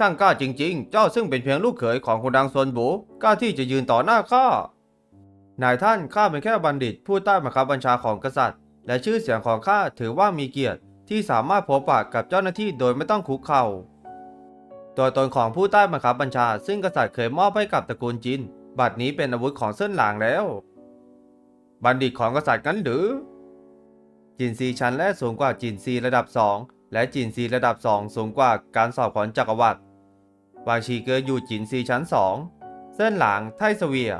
ช่างกล้าจริง ๆ เจ้าซึ่งเป็นเพียงลูกเขยของคนดังซนบูกล้าที่จะยืนต่อหน้าข้านายท่านข้าเป็นแค่บัณฑิต ผู้ใต้บังคับบัญชาของกษัตริย์ และชื่อเสียงของข้าถือว่ามีเกียรติที่สามารถพบปะกับเจ้าหน้าที่โดยไม่ต้องคุกเข่าตัวตนของผู้ใต้บังคับบัญชา ซึ่งกษัตริย์เคยมอบให้กับตระกูลจิน บัดนี้เป็นอาวุธของเส้นหลางแล้ว บัณฑิตของกษัตริย์กันหรือ จินซีชั้นแรกสูงกว่าจินซีระดับ 2 และจินซีระดับ 2 สูงกว่าการสอบของจักรวรรดิ วางชีเกอร์อยู่จินซีชั้น 2 เส้นหลางไทสเวีย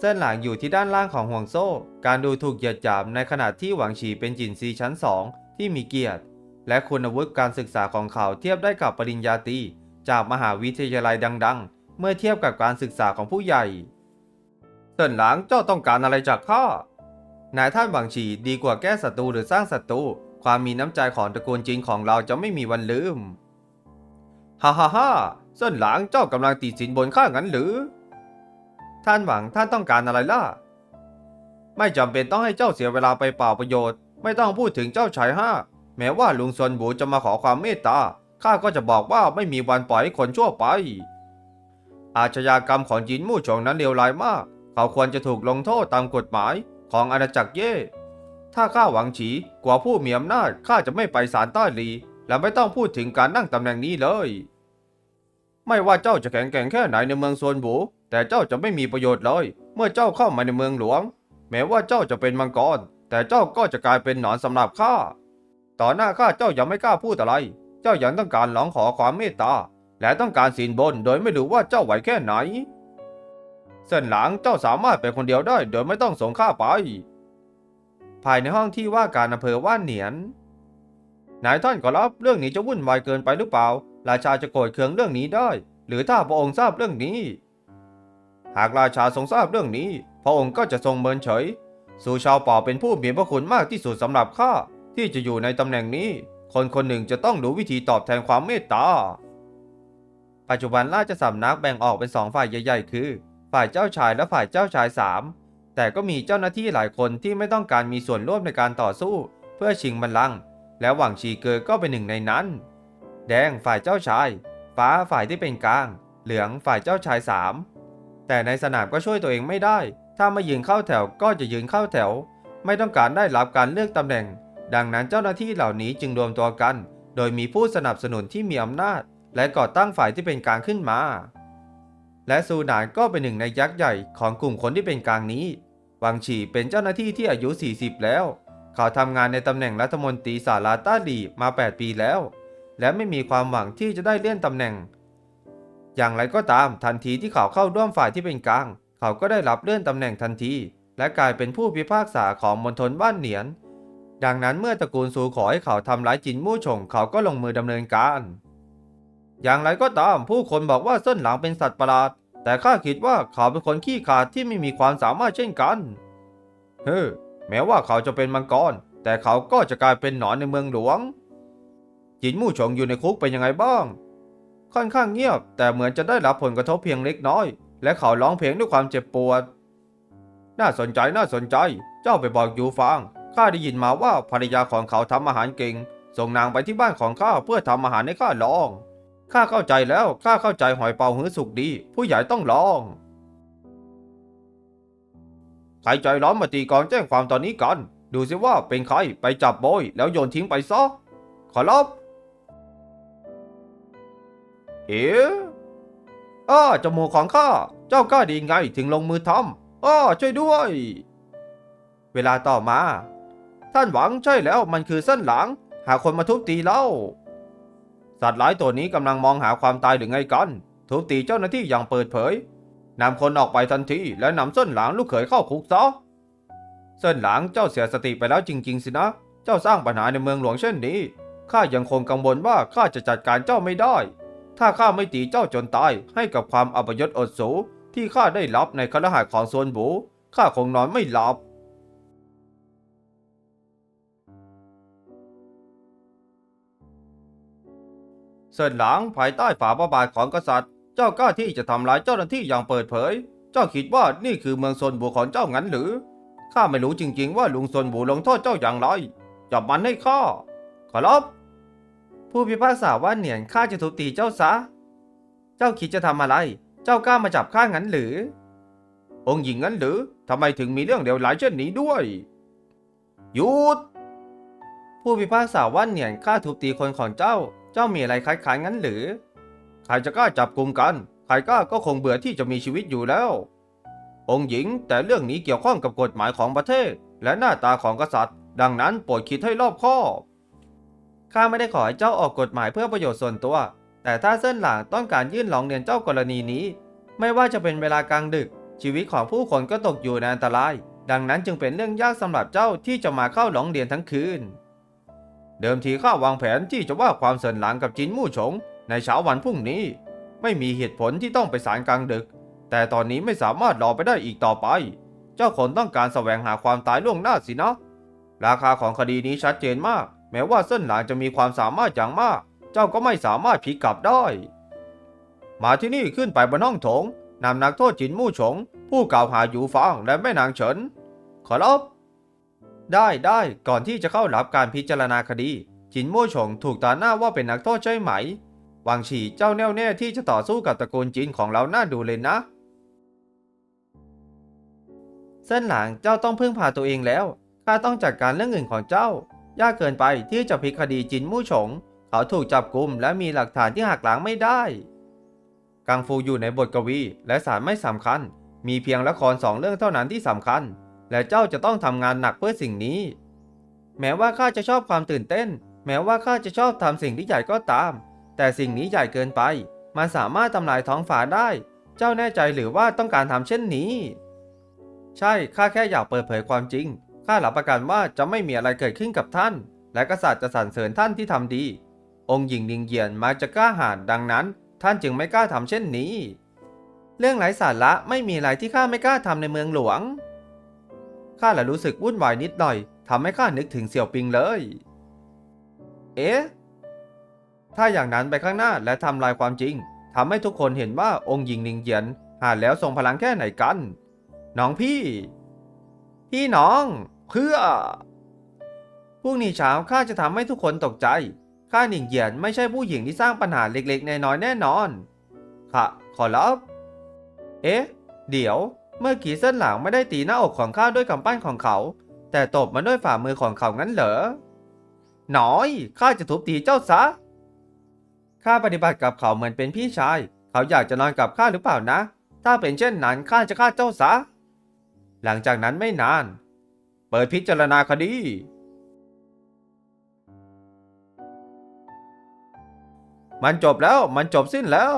เส้นหลางอยู่ที่ด้านล่างของห่วงโซ่ การดูถูกเหยียดหยามในขณะที่หวังฉีเป็นจินซีชั้น 2 ที่มีเกียรติ และคุณวุฒิการศึกษาของเขาเทียบได้กับปริญญาตรีจากมหาวิทยาลัยดัง ๆ เมื่อเทียบกับการศึกษาของผู้ใหญ่ เส้นหลางเจ้าต้องการอะไรจากข้านายท่านหวังฉีดีกว่าแก้ศัตรูหรือสร้างศัตรูความมีน้ำใจของตระกูลจีนของเราจะไม่มีวันลืม ฮ่าฮ่าฮ่า เส้นหลางเจ้ากำลังติดสินบนข้างั้นหรือ ท่านหวังท่านต้องการอะไรล่ะ ไม่จำเป็นต้องให้เจ้าเสียเวลาไปเปล่าประโยชน์ ไม่ต้องพูดถึงเจ้าชายห้า แม้ว่าลุงซวนบูจะมาขอความเมตตา ข้าก็จะบอกว่าไม่มีวันปล่อยให้คนชั่วไป อาชญากรรมของจินมู่ชงนั้นเลวร้ายมาก เขาควรจะถูกลงโทษตามกฎหมายของอาณาจักรเย่ ถ้าข้าหวังฉีกว่าผู้มีอำนาจข้าจะไม่ไปศาลใต้ลี และไม่ต้องพูดถึงการนั่งตำแหน่งนี้เลย ไม่ว่าเจ้าจะแข็งแกร่งแค่ไหนในเมืองโซนบู แต่เจ้าจะไม่มีประโยชน์เลย เมื่อเจ้าเข้ามาในเมืองหลวง แม้ว่าเจ้าจะเป็นมังกร แต่เจ้าก็จะกลายเป็นหนอนสำหรับข้า ต่อหน้าข้าเจ้ายังไม่กล้าพูดอะไร เจ้ายังต้องการร้องขอความเมตตา และต้องการสินบนโดยไม่รู้ว่าเจ้าไหวแค่ไหน เส้นหลังเจ้าสามารถไปคนเดียวได้โดยไม่ต้องส่งข้าไป ภายในห้องที่ว่าการอำเภอว่านเหนียนนายท่านขอรับเรื่องนี้จะวุ่นวายเกินไปหรือเปล่า ราชาจะโกรธเคืองเรื่องนี้ได้ หรือถ้าพระองค์ทราบเรื่องนี้ หากราชาทรงทราบเรื่องนี้ พระองค์ก็จะทรงเมินเฉย สู่ชาวป่าเป็นผู้มีพระคุณมากที่สุดสำหรับข้าที่จะอยู่ในตำแหน่งนี้ คนคนหนึ่งจะต้องรู้วิธีตอบแทนความเมตตา ปัจจุบันราชสำนักแบ่งออกเป็นสองฝ่ายใหญ่ ๆ คือ ฝ่ายเจ้าชายและฝ่ายเจ้าชายสามแต่ก็มีเจ้าหน้าที่หลายคนที่ไม่ต้องการมีส่วนร่วมในการต่อสู้ เพื่อชิงบัลลังก์และหวังชีเกอก็เป็นหนึ่งในนั้น แดงฝ่ายเจ้าชาย ฟ้าฝ่ายที่เป็นกลาง เหลืองฝ่ายเจ้าชายสามแต่ในสนามก็ช่วยตัวเองไม่ได้ ถ้าไม่ยืนเข้าแถวก็จะยืนเข้าแถว ไม่ต้องการได้รับการเลือกตำแหน่ง ดังนั้นเจ้าหน้าที่เหล่านี้จึงรวมตัวกัน โดยมีผู้สนับสนุนที่มีอำนาจ และก่อตั้งฝ่ายที่เป็นกลางขึ้นมา และซูหนานก็เป็นหนึ่งในยักษ์ใหญ่ของกลุ่มคนที่เป็นกลางนี้ วังฉีเป็นเจ้าหน้าที่ที่อายุ 40 แล้ว เขาทำงานในตำแหน่งรัฐมนตรีสาราต้าดีมา 8 ปีแล้ว และไม่มีความหวังที่จะได้เลื่อนตำแหน่ง อย่างไรก็ตามทันทีที่เขาเข้าร่วมฝ่ายที่เป็นกลาง เขาก็ได้รับเลื่อนตำแหน่งทันที และกลายเป็นผู้พิพากษาของมณฑลบ้านเหนียน ดังนั้นเมื่อตระกูลซูขอให้เขาทำร้ายจินมู่ชงเขาก็ลงมือดำเนินการ อย่างไรก็ตามผู้คนบอกว่าเส้นหลังเป็นสัตว์ประหลาด แต่ข้าคิดว่าเขาเป็นคนขี้ขลาดที่ไม่มีความสามารถเช่นกัน เฮ้อแม้ว่าเขาจะเป็นมังกรแต่เขาก็จะกลายเป็นหนอนในเมืองหลวง จินมู่ชงอยู่ในคุกเป็นยังไงบ้าง ค่อนข้างเงียบ แต่เหมือนจะได้รับผลกระทบเพียงเล็กน้อย และเขาร้องเพลงด้วยความเจ็บปวด น่าสนใจน่าสนใจ เจ้าไปบอกยูฟางข้าได้ยินมาว่าภรรยาของเขาทำอาหารเก่ง ส่งนางไปที่บ้านของข้าเพื่อทำอาหารให้ข้าลอง ข้าเข้าใจแล้วข้าเข้าใจหอยเป่าหื้อสุกดี ผู้ใหญ่ต้องลองใครใจร้อนมาตีกองแจ้งความตอนนี้กัน ดูสิว่าเป็นใครไปจับโบยแล้วโยนทิ้งไปซะขอรับ เอ๋อ้าจมูกของข้า เจ้ากล้าดีไงถึงลงมือทำอ้าช่วยด้วย เวลาต่อมา ท่านหวังใช่แล้วมันคือเส้นหลัง หาคนมาทุบตีเล่า สัตว์ร้ายตัวนี้กำลังมองหาความตายหรือไงกัน ทุบตีเจ้าหน้าที่อย่างเปิดเผยนำคนออกไปทันทีและนำเส้นหลังลูกเขยเข้าคุกซะเส้นหลังเจ้าเสียสติไปแล้วจริง ๆ สินะ เจ้าสร้างปัญหาในเมืองหลวงเช่นนี้ข้ายังคงกังวลว่าข้าจะจัดการเจ้าไม่ได้ ถ้าข้าไม่ตีเจ้าจนตายให้กับความอัปยศอดสูที่ข้าได้รับในคฤหาสน์ของโซนบูข้าคงนอนไม่หลับ เส้นหลังภายใต้ฝ่าพระบาทของกษัตริย์ เจ้ากล้าที่จะทำร้ายเจ้าหน้าที่อย่างเปิดเผย เจ้าคิดว่านี่คือเมืองโซนบูของเจ้างั้นหรือข้าไม่รู้จริงๆว่าลุงโซนบูลงโทษเจ้าอย่างไรจับมันให้ข้าขอรับ ผู้พิพากษาว่าเหนียนข้าจะทุบตีเจ้าซะ เจ้าคิดจะทำอะไร เจ้ากล้ามาจับข้างั้นหรือ องค์หญิงงั้นหรือทำไมถึงมีเรื่องเดียวร้ายเช่นนี้ด้วยหยุดผู้พิพากษาว่าเหนียนข้าทุบตีคนของเจ้า เจ้ามีอะไรคล้ายงั้นหรือ ใครจะกล้าจับกลุ่มกัน ใครกล้าก็คงเบื่อที่จะมีชีวิตอยู่แล้ว องค์หญิงแต่เรื่องนี้เกี่ยวข้องกับกฎหมายของประเทศ และหน้าตาของกษัตริย์ ดังนั้นโปรดคิดให้รอบคอบ ข้าไม่ได้ขอให้เจ้าออกกฎหมายเพื่อประโยชน์ส่วนตัว แต่ถ้าเส้นหลางต้องการยื่นร้องเรียนเจ้ากรณีนี้ ไม่ว่าจะเป็นเวลากลางดึก ชีวิตของผู้คนก็ตกอยู่ในอันตราย ดังนั้นจึงเป็นเรื่องยากสำหรับเจ้าที่จะมาเข้าร้องเรียนทั้งคืน เดิมทีข้าวางแผนที่จะว่าความเสินหลังกับจินมู่ฉง ในเช้าวันพรุ่งนี้ ไม่มีเหตุผลที่ต้องไปศาลกลางดึก แต่ตอนนี้ไม่สามารถรอไปได้อีกต่อไป เจ้าคนต้องการแสวงหาความตายล่วงหน้าสินะราคาของคดีนี้ชัดเจนมาก แม้ว่าเส้นหลางจะมีความสามารถอย่างมาก เจ้าก็ไม่สามารถพลิกลับได้ มาที่นี่ขึ้นไปบนห้องโถงนำนักโทษจินมู่ฉง ผู้กล่าวหาอยู่ฟางและแม่นางเฉิน ขอรับได้ได้ก่อนที่จะเข้ารับการพิจารณาคดี จินมู่ฉงถูกตาหน้าว่าเป็นนักโทษใช่ไหมหวังฉีเจ้าแน่วแน่ที่จะต่อสู้กับตระกูลจินของเราหน้าดูเลยนะ เส้นหลังเจ้าต้องพึ่งพาตัวเองแล้วข้าต้องจัดการเรื่องอื่นของเจ้า ยากเกินไปที่จะพลิกคดีจินมู่ฉง เขาถูกจับกุมและมีหลักฐานที่หักล้างไม่ได้ กังฟูอยู่ในบทกวีและสารไม่สำคัญ มีเพียงละครสองเรื่องเท่านั้นที่สำคัญ และเจ้าจะต้องทำงานหนักเพื่อสิ่งนี้ แม้ว่าข้าจะชอบความตื่นเต้น แม้ว่าข้าจะชอบทำสิ่งที่ใหญ่ก็ตาม แต่สิ่งนี้ใหญ่เกินไป มันสามารถทำลายท้องฟ้าได้ เจ้าแน่ใจหรือว่าต้องการทำเช่นนี้ ใช่ข้าแค่อยากเปิดเผยความจริง ข้ารับประกันว่าจะไม่มีอะไรเกิดขึ้นกับท่าน และกษัตริย์จะสรรเสริญท่านที่ทำดี องค์หญิงลิงเยียนมักจะกล้าหาญดังนั้น ท่านจึงไม่กล้าทำเช่นนี้ เรื่องไร้สาระไม่มีอะไรที่ข้าไม่กล้าทำในเมืองหลวง ข้าละรู้สึกวุ่นวายนิดหน่อยทำให้ข้านึกถึงเสี่ยวปิงเลย เอ๊ะ ถ้าอย่างนั้นไปข้างหน้าและทำลายความจริงทำให้ทุกคนเห็นว่าองค์หญิงลิงเยียนหาแล้วทรงพลังแค่ไหนกัน น้องพี่ พี่น้อง พื่อพรุ่งนี้เช้าข้าจะทำให้ทุกคนตกใจ ข้าหนิงเหยียนไม่ใช่ผู้หญิงที่สร้างปัญหาเล็กๆ น้อยๆแน่นอน ค่ะ ขอรับ เอ๊ะ เดี๋ยว เมื่อกี้เส้นหลังไม่ได้ตีหน้าอกของข้าด้วยกำปั้นของเขา แต่ตบมาด้วยฝ่ามือของเขางั้นเหรอหน้อย ข้าจะทุบตีเจ้าซะ ข้าปฏิบัติกับเขาเหมือนเป็นพี่ชาย เขาอยากจะนอนกับข้าหรือเปล่านะ ถ้าเป็นเช่นนั้นข้าจะฆ่าเจ้าซะ หลังจากนั้นไม่นาน ปิดพิจารณาคดี มันจบแล้ว มันจบสิ้นแล้ว